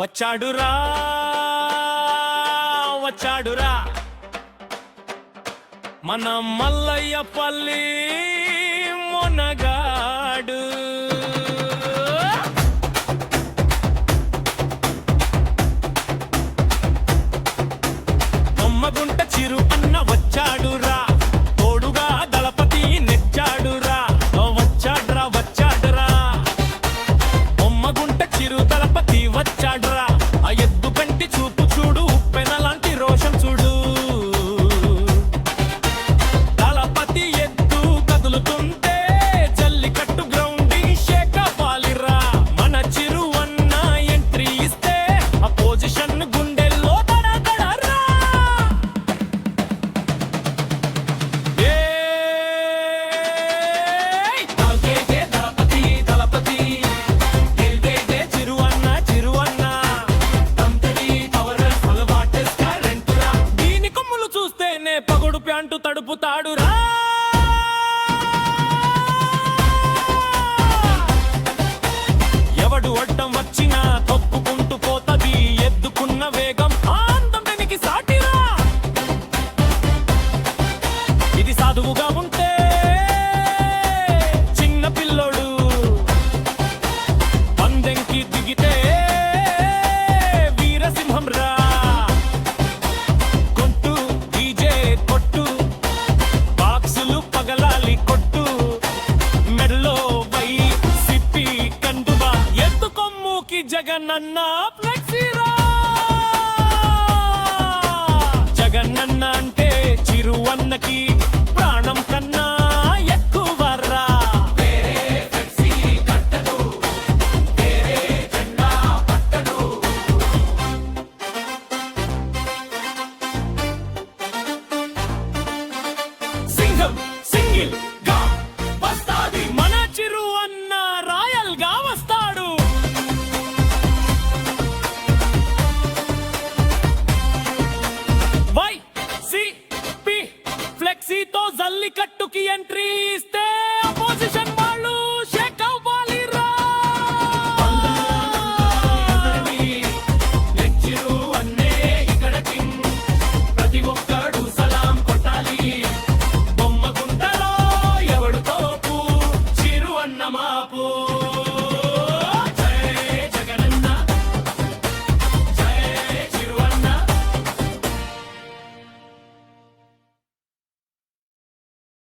వచ్చాడురా వచ్చాడురా. మన మల్లయ్య పల్లి చూస్తేనే పగుడు ప్యాంటు తడుపుతాడురా. కి జగనన్న ఫ్లెక్సీరా? జగనన్న అంటే చిరువన్నకి ప్రాణం కన్నా జల్లికట్టుకి ఎంట్రీ ఇస్తే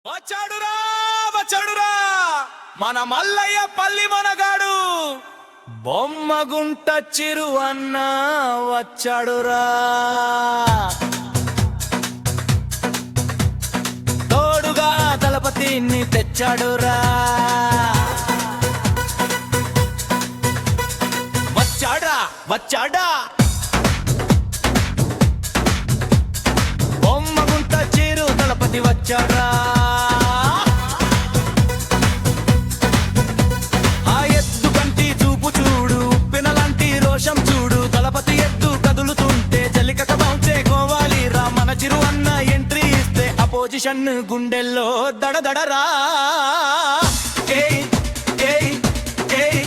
వచ్చాడురా వచ్చాడురా. మన మల్లయ్య పల్లి మనగాడు. బొమ్మ గుంట చిరు అన్న వచ్చాడురా. తోడుగా దళపతిని తెచ్చాడురా. వచ్చాడా వచ్చాడా. బొమ్మగుంట చిరు దళపతి వచ్చాడా ఇస్తే అపోజిషన్ గుండెల్లో దడదడరా. ఏయ్, ఏయ్, ఏయ్,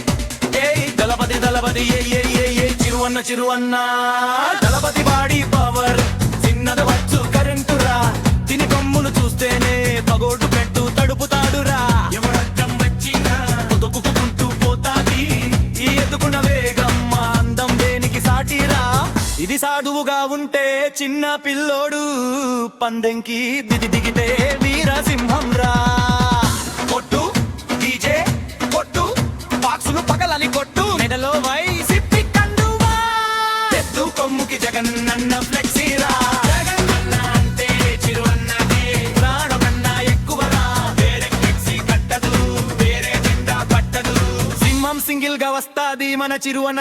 ఏయ్, దళపతి దళపతి ఏ ఏ ఏ చిరువన్న చిరువన్న దళపతి బాడీ పవర్. చిన్నద వచ్చు కరెంటురా తిని కొమ్ములు చూస్తేనే పగోడు పెట్టు తడుపుతాడురా ఎవరడ్డం వచ్చినా పొదుపుకుంటూ పోతాది. ఈ ఎదుకున్న వేగం అందం దేనికి సాటిరా? ఇది సాధువుగా ఉంటే చిన్న పిల్లోడు. పందెంకి దిగి దిగితే వీరసింహం రా. కొట్టు డీజే కొట్టు బాక్సులు పగలని కొట్టు మెడలో వైసిప్పి కండువా. ఎద్దు కొమ్ముకి జగనన్న ఫ్లెక్సీరా జగనన్న అంటే చిరువన్నదే ప్రాణం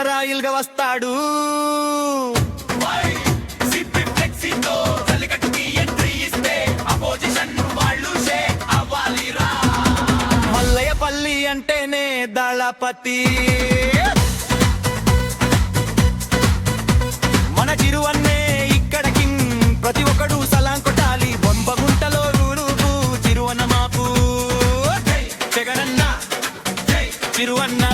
రాయిల్గా వేరే పతి మన చిరువన్నే ఇక్కడికి ప్రతి ఒక్కడు సలాం కొట్టాలి. బొంబగుంటలో రూరుపు చిరువన్న మాపు జగనన్న. చిరువన్న.